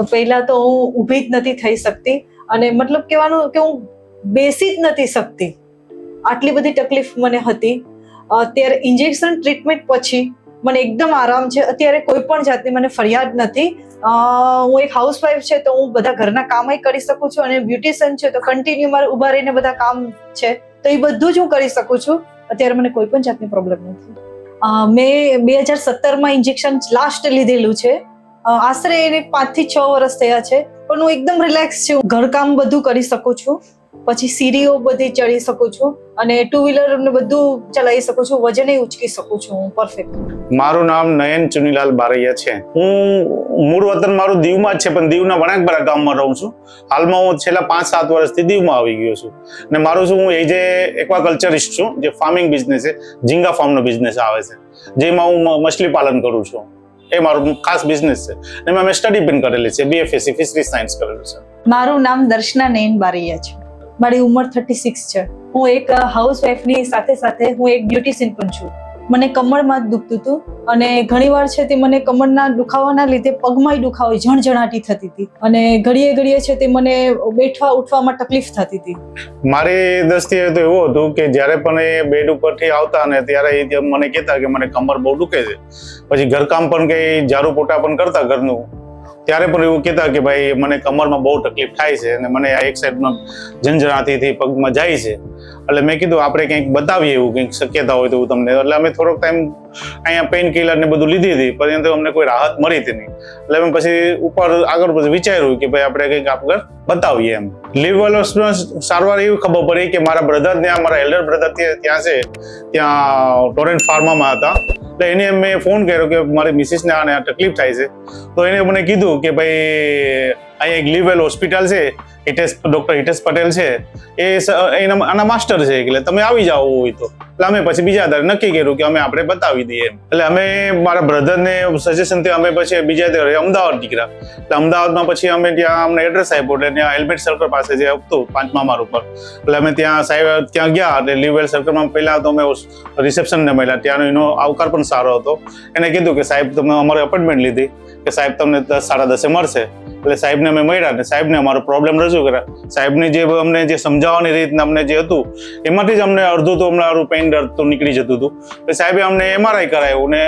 તો પહેલા તો હું ઊભી જ નથી થઈ શકતી અને મતલબ કહેવાનું કે હું બેસી જ નથી શકતી. આટલી બધી તકલીફ મને હતી. અત્યારે ઇન્જેક્શન ટ્રીટમેન્ટ પછી મને એકદમ આરામ છે. અત્યારે કોઈ પણ જાતની મને ફરિયાદ નથી. હું એક હાઉસવાઈફ છે તો હું બધા ઘરના કામય કરી શકું છું અને બ્યુટિશિયન છે તો કન્ટિન્યુ મારે ઊભા રહીને બધા કામ છે. તો એ બધું જ હું કરી શકું છું. અત્યારે મને કોઈ પણ જાતની પ્રોબ્લેમ નથી. મેં બે હજાર સત્તરમાં ઇન્જેક્શન લાસ્ટ લીધેલું છે. આશરે એને પાંચથી છ વર્ષ થયા છે, પણ હું એકદમ રિલેક્સ છું. ઘરકામ બધું કરી શકું છું. પછી સીડીઓ બધી ચડી શકું છું અને ટુ વ્હીલર બધું ચલાવી શકું છું. વજને ઉચકી શકું છું હું પરફેક્ટ મારું નામ નયન ચુનીલાલ બારૈયા છે. હું મૂળ વતન મારું દીવમાં જ છે, પણ દીવના વણાકબરા ગામમાં રહું છું. હાલમાં હું છેલ્લા પાંચ સાત વર્ષથી દીવમાં આવી ગયો છું. ને મારું શું, હું એ જે એક્વાકલ્ચરિસ્ટ છું, જે ફાર્મિંગ બિઝનેસ છે, ઝીંગા ફાર્મનો બિઝનેસ આવે છે, જેમાં હું મછલી પાલન કરું છું. એ મારું ખાસ બિઝનેસ છે. અને મેં સ્ટડી પણ કરેલી છે બીએફએસસી ફિશરી સાયન્સ કરેલું છે. મારું નામ દર્શના નયન બારૈયા છે. મારી ઉંમર થર્ટી સિક્સ છે. હું એક હાઉસ વાઇફની સાથે સાથે હું એક બ્યુટિશિયન પણ છું. મને કમરમાં જ દુખતું હતું. અને ઘણીવાર છે તે મને કમરના દુખાવાના લીધે પગમાંય દુખાવો ઝણઝણાટી થતી હતી. અને ઘડીએ ઘડીએ છે તે મને બેઠવા ઉઠવામાં તકલીફ થતી હતી. મારી દ્રષ્ટિએ તો એવું હતું કે જ્યારે પણ એ બેડ ઉપરથી આવતા ને ત્યારે એ મને કહેતા કે મને કમર બહુ દુખે છે. પછી ઘરકામ પણ કંઈ ઝાડુ પોટા પણ કરતા ઘરનું. ત્યારે પણ એવું કહેતા કે ભાઈ, મને કમરમાં બહુ તકલીફ થાય છે અને મને એક સાઈડમાં ઝંઝણાતીથી પગમાં જાય છે. એટલે મેં કીધું, આપણે કંઈક બતાવીએ એવું કંઈક શક્યતા હોય તો તમને. એટલે અમે થોડોક ટાઈમ અહીંયા પેઇન કિલર ને બધું લીધી હતી પરંતુ અમને કોઈ રાહત મળી હતી નહીં. એટલે અમે પછી ઉપર આગળ પછી વિચાર્યું કે ભાઈ, આપણે કંઈક આગળ બતાવીએ એમ. લીવર સારવાર એવી ખબર પડી કે મારા બ્રધર ત્યાં મારા એલ્ડર બ્રધર ત્યાં છે, ત્યાં ટોરેન્ટ ફાર્મામાં હતા. એટલે એને મેં ફોન કર્યો કે મારી મિસિસને આને તકલીફ થાય છે. તો એને મને કીધું કે ભાઈ અહીંયા એક લીવેલ હોસ્પિટલ છે, હિતેશ, ડૉક્ટર હિતેશ પટેલ છે. એ એના, આના માસ્ટર છે, એટલે તમે આવી જાઓ હોય તો. એટલે અમે પછી બીજા આધારે નક્કી કર્યું કે અમે આપણે બતાવી દઈએ એટલે અમે મારા બ્રધરને સજેશનથી અમે પછી બીજા આધારે અમદાવાદ નીકળ્યા. એટલે અમદાવાદમાં પછી અમે ત્યાં અમને એડ્રેસ આપ્યો એટલે ત્યાં હેલ્મેટ સર્કલ પાસે જે હતું, પાંચમા માળ ઉપર. એટલે અમે ત્યાં સાહેબ, ત્યાં ગયા એટલે લીવેલ સર્કલમાં પહેલાં તો અમે રિસેપ્શનને મળ્યા. ત્યાંનો એનો આવકાર પણ સારો હતો. એને કીધું કે સાહેબ, તમે અમારી અપોઇન્ટમેન્ટ લીધી. કે સાહેબ, તમને દસ, સાડા દસે મળશે. એટલે સાહેબને અમે મળ્યા અને સાહેબને અમારો પ્રોબ્લેમ રજૂ કર્યા. સાહેબને જે અમને જે સમજાવવાની રીતના અમને જે હતું, એમાંથી જ અમને અડધું તો અમને મારું પેઇન દર્દ તો નીકળી જતું હતું. એટલે સાહેબે અમને એમઆરઆઈ કરાવ્યું ને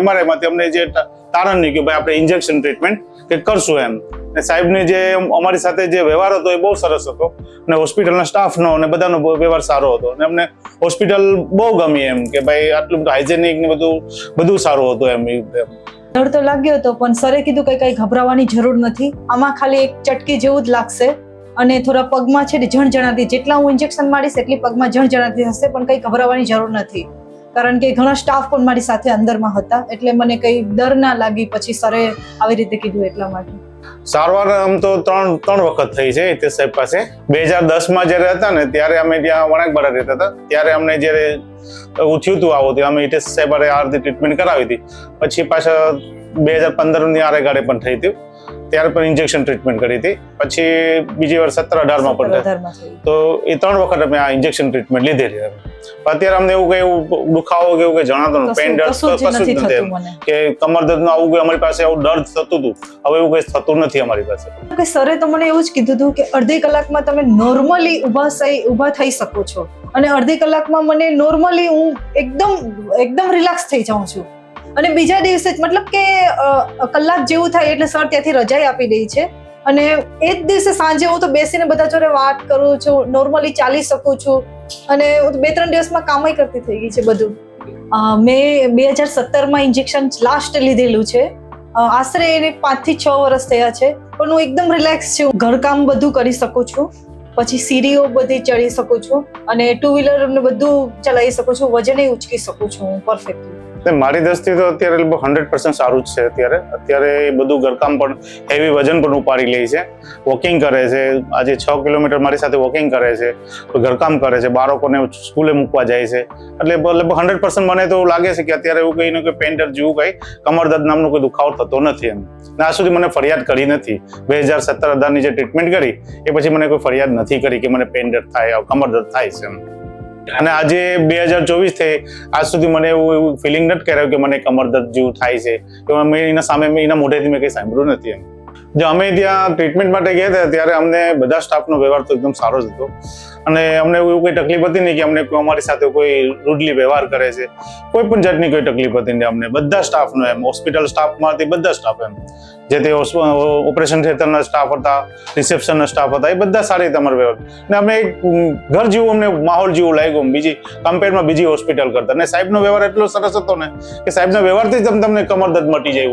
એમઆરઆઈમાંથી અમને જે તારણ નીકળ્યું, ભાઈ આપણે ઇન્જેક્શન ટ્રીટમેન્ટ કે કરશું એમ. ને સાહેબની જે અમારી સાથે જે વ્યવહાર હતો એ બહુ સરસ હતો અને હોસ્પિટલના સ્ટાફનો અને બધાનો વ્યવહાર સારો હતો અને અમને હોસ્પિટલ બહુ ગમી એમ કે, ભાઈ આટલું બધું હાઇજેનિક ને બધું બધું સારું હતું એમ. ડર તો લાગ્યો હતો, પણ સરે કીધું કે કઈ ગભરાવાની જરૂર નથી. આમાં ખાલી એક ચટકી જેવું જ લાગશે અને થોડા પગમાં છે ને જણજણાતી, જેટલા હું ઇન્જેક્શન મારીશ એટલી પગમાં જણજણાતી હશે, પણ કઈ ગભરાવાની જરૂર નથી. કારણ કે ઘણા સ્ટાફ પણ મારી સાથે અંદરમાં હતા, એટલે મને કઈ ડર ના લાગી, પછી સરે આવી રીતે કીધું એટલા માટે. સારવાર આમ તો ત્રણ ત્રણ વખત થઈ છે, હિતેશ સાહેબ પાસે. બે હજાર દસમાં જ્યારે હતા ને, ત્યારે અમે ત્યાં વણાકબારા રહેતા હતા. ત્યારે અમને જ્યારે એવું થયું હતું આવું અમે હિતેશ સાહેબ આ રીતે ટ્રીટમેન્ટ કરાવી હતી. પછી પાછા બે હજાર પંદરની આરે ગાડે પણ થઈ હતી. ત્યારે પણ ઇન્જેક્શન ટ્રીટમેન્ટ કરી હતી. પછી બીજી વાર સત્તર અઢારમાં પણ. તો એ ત્રણ વખત અમે આ ઇન્જેક્શન ટ્રીટમેન્ટ લીધેલી. અત્યારે અમને એવું કઈ એવું દુખાવો કે એવું કઈ જણાતું નથી. પેઇન કશું દર્દ કશું જ નથી કે કમર દર્દનું આવું કઈ અમારી પાસે આવું દર્દ થતું હતું. હવે એવું કઈ થતું નથી અમારી પાસે. કે સરે તો મને એવું જ કીધું હતું કે અડધી કલાકમાં તમે નોર્મલી ઊભા થઈ ઊભા થઈ શકો છો. અને અડધી કલાકમાં મને નોર્મલી હું એકદમ એકદમ રિલેક્સ થઈ જાઉં છું. અને બીજા દિવસે મતલબ કે કલાક જેવું થાય એટલે સર ત્યાંથી રજાઈ આપી દે છે. અને એ જ દિવસે સાંજે હું તો બેસીને બધા જોડે વાત કરું છું નોર્મલી ચાલી શકું છું. અને હું બે ત્રણ દિવસમાં કામય કરતી થઈ ગઈ છે બધું. મેં બે હજાર સત્તરમાં ઇન્જેક્શન લાસ્ટ લીધેલું છે. આશરે એને પાંચથી છ વર્ષ થયા છે. પણ હું એકદમ રિલેક્સ છું. ઘરકામ બધું કરી શકું છું. પછી સીડીઓ બધી ચડી શકું છું. અને ટુ વ્હીલર બધું ચલાવી શકું છું. વજને ઉચકી શકું છું હું પરફેક્ટલી ને મારી દ્રષ્ટિએ તો અત્યારે હંડ્રેડ પર્સન્ટ સારું જ છે અત્યારે. અત્યારે એ બધું ઘરકામ પણ હેવી વજન પણ ઉપાડી લે છે. વોકિંગ કરે છે. આજે છ કિલોમીટર મારી સાથે વોકિંગ કરે છે. ઘરકામ કરે છે. બાળકોને સ્કૂલે મૂકવા જાય છે. એટલે લગભગ હંડ્રેડ પર્સન્ટ મને તો લાગે છે કે અત્યારે એવું કંઈ કે પેન્ટર જેવું કંઈ કમર દર્દ નામનો કોઈ દુખાવો થતો નથી એમ. ને આ સુધી મને ફરિયાદ કરી નથી. બે હજાર સત્તર અઢારની જે ટ્રીટમેન્ટ કરી, એ પછી મને કોઈ ફરિયાદ નથી કરી કે મને પેન દર્દ થાય કમર દર્દ થાય છે એમ. અને આજે બે હજાર ચોવીસથી આજ સુધી મને એવું એવું ફિલિંગ નથી કર્યો કે મને કમર દર્દ જેવું થાય છે. કે મેં એના સામે મેં એના મોઢેથી મેં કંઈ સાંભળ્યું નથી એમ. જે અમે ત્યાં ટ્રીટમેન્ટ માટે ગયા હતા, ત્યારે અમને બધા સ્ટાફનો વ્યવહાર તો એકદમ સારો જ હતો. અને અમને એવું કોઈ તકલીફ હતી નહીં કે અમને અમારી સાથે કોઈ રૂડલી વ્યવહાર કરે છે. કોઈ પણ જાતની કોઈ તકલીફ હતી નહીં અમને. બધા સ્ટાફનો એમ. હોસ્પિટલ સ્ટાફમાંથી બધા સ્ટાફ એમ. જે તે ઓપરેશન થિયેટરના સ્ટાફ હતા, રિસેપ્શનના સ્ટાફ હતા, એ બધા સારી રીતે અમારો વ્યવહાર ને અમે ઘર જેવું અમને માહોલ જેવું લાગ્યું બીજી કમ્પેરમાં બીજી હોસ્પિટલ કરતા. અને સાહેબનો વ્યવહાર એટલો સરસ હતો ને, કે સાહેબના વ્યવહારથી જ તમ- તમને કમર દર્દ મટી જાય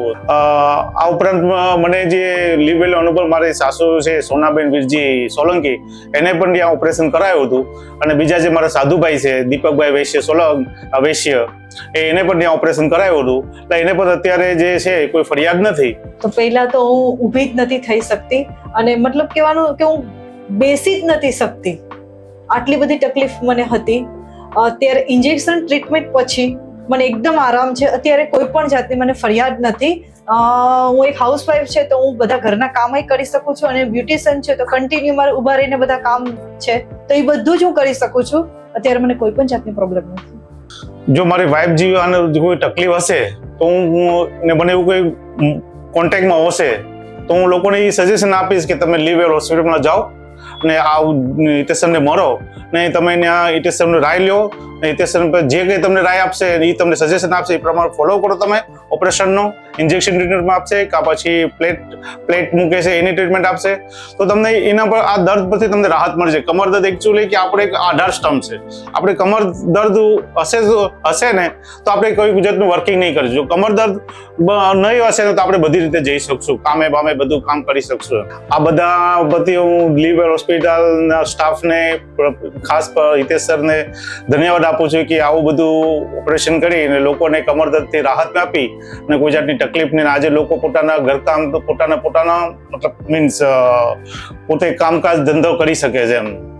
આ ઉપરાંત મને જે લીવેલો અનુભવ મારી સાસુ છે, સોનાબેન વીરજી સોલંકી, એને પણ ત્યાં ઓપરેશન કરાયું હતું. અને બીજા જે મારા સાધુભાઈ છે, દીપકભાઈ વૈશ્ય સોલંક વૈશ્ય એને પણ ત્યાં ઓપરેશન કરાયું હતું. એટલે એને પણ અત્યારે જે છે, કોઈ ફરિયાદ નથી. તો પહેલા તો હું ઊભી જ નથી થઈ શકતી અને મતલબ કહેવાનું કે હું બેસી જ નથી શકતી. આટલી બધી તકલીફ મને હતી. અત્યારે ઇન્જેક્શન ટ્રીટમેન્ટ પછી મને એકદમ આરામ છે. અત્યારે કોઈ પણ જાતની મને ફરિયાદ નથી. હું એક હાઉસવાઈફ છે તો હું બધા ઘરના કામય કરી શકું છું અને બ્યુટિશિયન છે તો કન્ટિન્યુ મારે ઊભા રહીને બધા કામ છે. તો એ બધું જ હું કરી શકું છું. અત્યારે મને કોઈ પણ જાતની પ્રોબ્લેમ નથી. જો મારી વાઇફ જેવી કોઈ તકલીફ હશે, તો હું ને મને એવું કોઈ કોન્ટેક્ટમાં હશે, તો હું લોકોને એ સજેશન આપીશ કે તમે લીવેલ હોસ્પિટલમાં જાઓ અને આ ઇન્ટેશનને મળો. ને તમે ત્યાં હિતેશનને રાય લ્યો. ને હિતેશન પર જે કંઈ તમને રાય આપશે, એ તમને સજેશન આપશે, એ પ્રમાણે ફોલો કરો તમે ઓપરેશનનો ઇન્જેક્શન ટ્રીટમેન્ટ આપશે, કાં પછી પ્લેટ પ્લેટ મૂકે છે, એની ટ્રીટમેન્ટ આપશે. તો તમને એના પર આ દર્દ પરથી તમને રાહત મળશે. કમર દર્દ એકચ્યુઅલી કે આપણે એક આધાર સ્તંભ છે. આપણે કમર દર્દ હશે હશે ને, તો આપણે કોઈ ગુજરાતનું વર્કિંગ નહીં કરીશું. કમર દર્દ નહીં હશે ને, તો આપણે બધી રીતે જઈ શકશું. કામે બામે બધું કામ કરી શકશું. આ બધા બધી હું લીવર હોસ્પિટલના સ્ટાફને ખાસ હિતેશ સરને ધન્યવાદ આપું છું કે આવું બધું ઓપરેશન કરી અને લોકોને કમર રાહત આપી અને કોઈ જાતની તકલીફ નહીં આજે લોકો પોતાના ઘરકામ પોતાના પોતાના મતલબ મીન્સ પોતે કામકાજ ધંધો કરી શકે છે એમ.